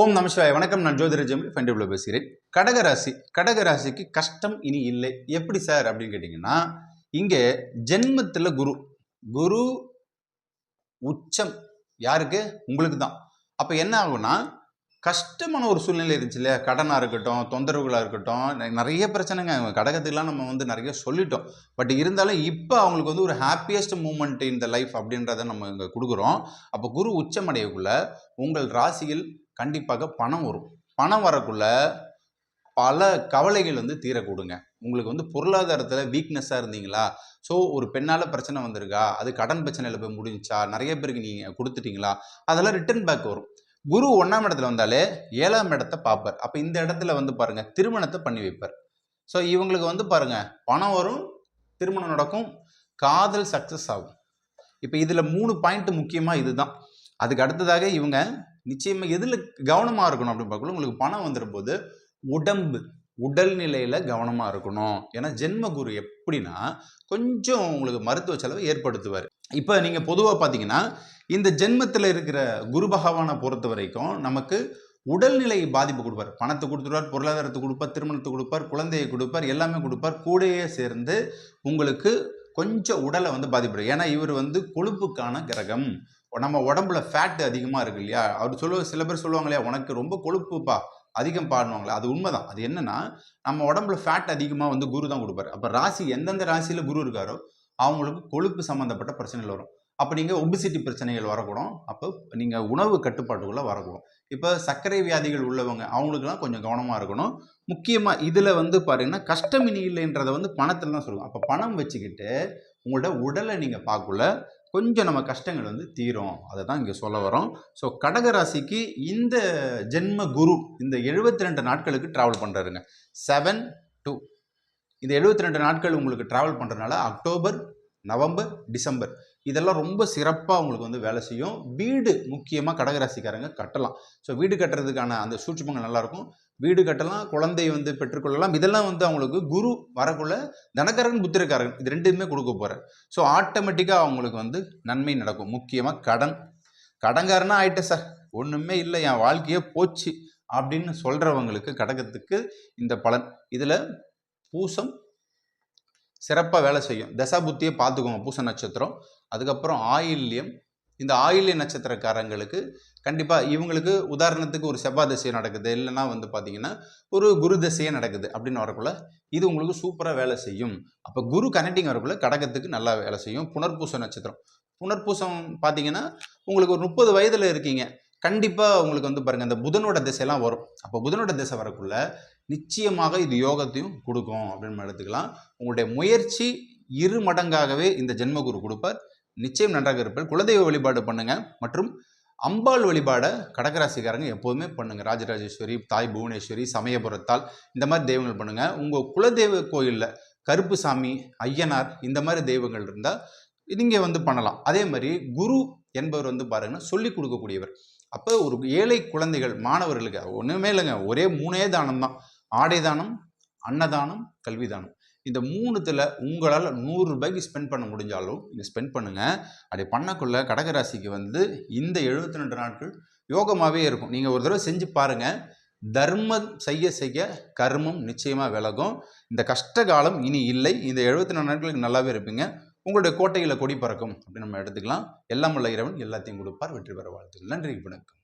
ஓம் நமசிவாய் வணக்கம் நான் ஜோதிர ஜெமில் ஃபண்டிபிள் பேசுகிறேன். கடகராசி கடகராசிக்கு கஷ்டம் இனி இல்லை. எப்படி சார் அப்படின்னு கேட்டிங்கன்னா இங்கே ஜென்மத்தில் குரு. குரு உச்சம் யாருக்கு? உங்களுக்கு தான். அப்போ என்ன ஆகும்னா கஷ்டமான ஒரு சூழ்நிலை இருந்துச்சு இல்லையா? கடனாக இருக்கட்டும் தொந்தரவுகளாக இருக்கட்டும் நிறைய பிரச்சனைங்க. கடகத்துக்கெலாம் நம்ம வந்து நிறைய சொல்லிட்டோம். பட் இருந்தாலும் இப்போ அவங்களுக்கு வந்து ஒரு ஹாப்பியஸ்ட் மூமெண்ட் இந்த லைஃப் அப்படின்றத நம்ம இங்கே கொடுக்குறோம். அப்போ குரு உச்சமடையக்குள்ள உங்கள் ராசியில் கண்டிப்பாக பணம் வரும். பணம் வரக்குள்ள பல கவலைகள் வந்து தீரக்கூடுங்க. உங்களுக்கு வந்து பொருளாதாரத்தில் வீக்னஸாக இருந்தீங்களா? ஸோ ஒரு பெண்ணால் பிரச்சனை வந்திருக்கா? அது கடன் பிரச்சனையில் போய் முடிஞ்சா நிறைய பேருக்கு நீங்கள் கொடுத்துட்டீங்களா? அதெல்லாம் ரிட்டர்ன் பேக் வரும். குரு ஒன்றாம் இடத்துல வந்தாலே ஏழாம் இடத்த பார்ப்பார். அப்போ இந்த இடத்துல வந்து பாருங்கள் திருமணத்தை பண்ணி வைப்பார். ஸோ இவங்களுக்கு வந்து பாருங்கள் பணம் வரும் திருமணம் நடக்கும் காதல் சக்ஸஸ் ஆகும். இப்போ இதில் மூணு பாயிண்ட் முக்கியமாக இதுதான். அதுக்கு அடுத்ததாக இவங்க நிச்சயமாக எதில் கவனமாக இருக்கணும் அப்படின்னு பார்க்கல உங்களுக்கு பணம் வந்துடும் போது உடம்பு உடல்நிலையில் கவனமாக இருக்கணும். ஏன்னா ஜென்ம குரு எப்படின்னா கொஞ்சம் உங்களுக்கு மருத்துவ செலவை ஏற்படுத்துவார். இப்போ நீங்கள் பொதுவாக பார்த்தீங்கன்னா இந்த ஜென்மத்தில் இருக்கிற குரு பகவானை பொறுத்த வரைக்கும் நமக்கு உடல்நிலை பாதிப்பு கொடுப்பார். பணத்தை கொடுத்துருவார் பொருளாதாரத்தை கொடுப்பார் திருமணத்தை கொடுப்பார் குழந்தையை கொடுப்பார் எல்லாமே கொடுப்பார். கூடயே சேர்ந்து உங்களுக்கு கொஞ்சம் உடலை வந்து பாதிப்பு ஏன்னா இவர் வந்து கொழுப்புக்கான கிரகம். நம்ம உடம்புல ஃபேட் அதிகமாக இருக்கு இல்லையா? அவர் சொல்லுவ சில பேர் சொல்லுவாங்க இல்லையா உனக்கு ரொம்ப கொழுப்புப்பா அதிகம் பாடுவாங்களே. அது உண்மைதான். அது என்னன்னா நம்ம உடம்புல ஃபேட் அதிகமாக வந்து குரு தான் கொடுப்பாரு. அப்போ ராசி எந்தெந்த ராசியில் குரு இருக்காரோ அவங்களுக்கு கொழுப்பு சம்மந்தப்பட்ட பிரச்சனைகள் வரும். அப்போ நீங்கள் ஒபிசிட்டி பிரச்சனைகள் வரக்கூடும். அப்போ நீங்கள் உணவு கட்டுப்பாட்டுக்குள்ளே வரக்கூடும். இப்போ சர்க்கரை வியாதிகள் உள்ளவங்க அவங்களுக்குலாம் கொஞ்சம் கவனமாக இருக்கணும். முக்கியமாக இதில் வந்து பாருங்கன்னா கஷ்டம் இனி இல்லைன்றதை வந்து பணத்தில் தான் சொல்லுவோம் அப்போ பணம் வச்சுக்கிட்டு உங்களோட உடலை நீங்கள் பார்க்கல கொஞ்சம் நம்ம கஷ்டங்கள் வந்து தீரும். அதை தான் இங்கே சொல்ல வரோம் ஸோ கடகராசிக்கு இந்த ஜென்ம குரு இந்த 72 ரெண்டு நாட்களுக்கு ட்ராவல் பண்ணுறாருங்க செவன் டூ இந்த 72 ரெண்டு நாட்கள் உங்களுக்கு ட்ராவல் பண்ணுறதுனால அக்டோபர் நவம்பர் டிசம்பர் இதெல்லாம் ரொம்ப சிறப்பாக உங்களுக்கு வந்து வேலை செய்யும். வீடு முக்கியமாக கடகராசிக்காரங்க கட்டலாம். ஸோ வீடு கட்டுறதுக்கான அந்த சூட்சுமங்கள் நல்லாயிருக்கும். வீடு கட்டலாம் குழந்தை வந்து பெற்றுக்கொள்ளலாம். இதெல்லாம் வந்து அவங்களுக்கு குரு வரக்குள்ள தனக்காரன் புத்திரக்காரன் இது ரெண்டுமே கொடுக்க போகிறார் ஸோ ஆட்டோமேட்டிக்காக அவங்களுக்கு வந்து நன்மை நடக்கும். முக்கியமாக கடன். கடன்காரனா ஆயிட்டேன் சார். ஒன்றுமே இல்லை. என் வாழ்க்கையே போச்சு. அப்படின்னு சொல்கிறவங்களுக்கு கடகத்துக்கு இந்த பலன். இதில் பூசம் சிறப்பாக வேலை செய்யும். தசாபுத்தியை பார்த்துக்கோங்க பூச நட்சத்திரம். அதுக்கப்புறம் ஆயில்யம். இந்த ஆயில்ய நட்சத்திரக்காரங்களுக்கு கண்டிப்பாக இவங்களுக்கு உதாரணத்துக்கு ஒரு செவ்வாய் தசையை நடக்குது. இல்லைன்னா வந்து பார்த்தீங்கன்னா ஒரு குரு தசையே நடக்குது அப்படின்னு வரக்குள்ள இது உங்களுக்கு சூப்பராக வேலை செய்யும். அப்போ குரு கனெக்டிங் வரக்குள்ள கடகத்துக்கு நல்லா வேலை செய்யும். புனர்பூச நட்சத்திரம். புனர்பூசம் பார்த்தீங்கன்னா உங்களுக்கு ஒரு முப்பது வயதில் இருக்கீங்க. கண்டிப்பாக உங்களுக்கு வந்து பாருங்கள் இந்த புதனோட திசையெல்லாம் வரும். அப்போ புதனோட திசை வரக்குள்ள நிச்சயமாக இது யோகத்தையும் கொடுக்கும் அப்படின்னு எடுத்துக்கலாம். உங்களுடைய முயற்சி இரு மடங்காகவே இந்த ஜென்மகுரு கொடுப்பார். நிச்சயம் நன்றாக இருப்பார் குலதெய்வ வழிபாடு பண்ணுங்கள் மற்றும் அம்பாள் வழிபாடை கடகராசிக்காரங்க எப்போதுமே பண்ணுங்க. ராஜராஜேஸ்வரி தாய் புவனேஸ்வரி சமயபுரத்தால் இந்த மாதிரி தெய்வங்கள் பண்ணுங்கள் உங்கள் குலதெய்வ கோயிலில் கருப்பு சாமி ஐயனார் இந்த மாதிரி தெய்வங்கள் இருந்தால் நீங்கள் வந்து பண்ணலாம். அதே மாதிரி குரு என்பவர் வந்து பாருங்கன்னா சொல்லி கொடுக்கக்கூடியவர். அப்போ ஒரு ஏழை குழந்தைகள் மாணவர்களுக்கு ஒன்றுமே இல்லைங்க. ஒரே மூணே தானம் தான் ஆடை தானம் அன்னதானம் கல்வி தானம். இந்த மூணுத்தில் உங்களால் நூறு ரூபாய்க்கு ஸ்பெண்ட் பண்ண முடிஞ்சாலும் நீங்கள் ஸ்பெண்ட் பண்ணுங்கள் அப்படி பண்ணக்குள்ள கடகராசிக்கு வந்து இந்த 72 ரெண்டு நாட்கள் யோகமாகவே இருக்கும். நீங்கள் ஒரு தடவை செஞ்சு பாருங்கள் தர்மம் செய்ய செய்ய கர்மம் நிச்சயமாக விலகும். இந்த கஷ்ட காலம் இனி இல்லை. இந்த 72 ரெண்டு நாட்களுக்கு நல்லாவே இருப்பீங்க. உங்களுடைய கோட்டையில் கொடி பறக்கும் அப்படின்னு நம்ம எடுத்துக்கலாம். எல்லாம் உள்ள இறைவன் எல்லாத்தையும் கொடுப்பார். வெற்றி பெற வாழ்த்துக்கள். நன்றி வணக்கம்.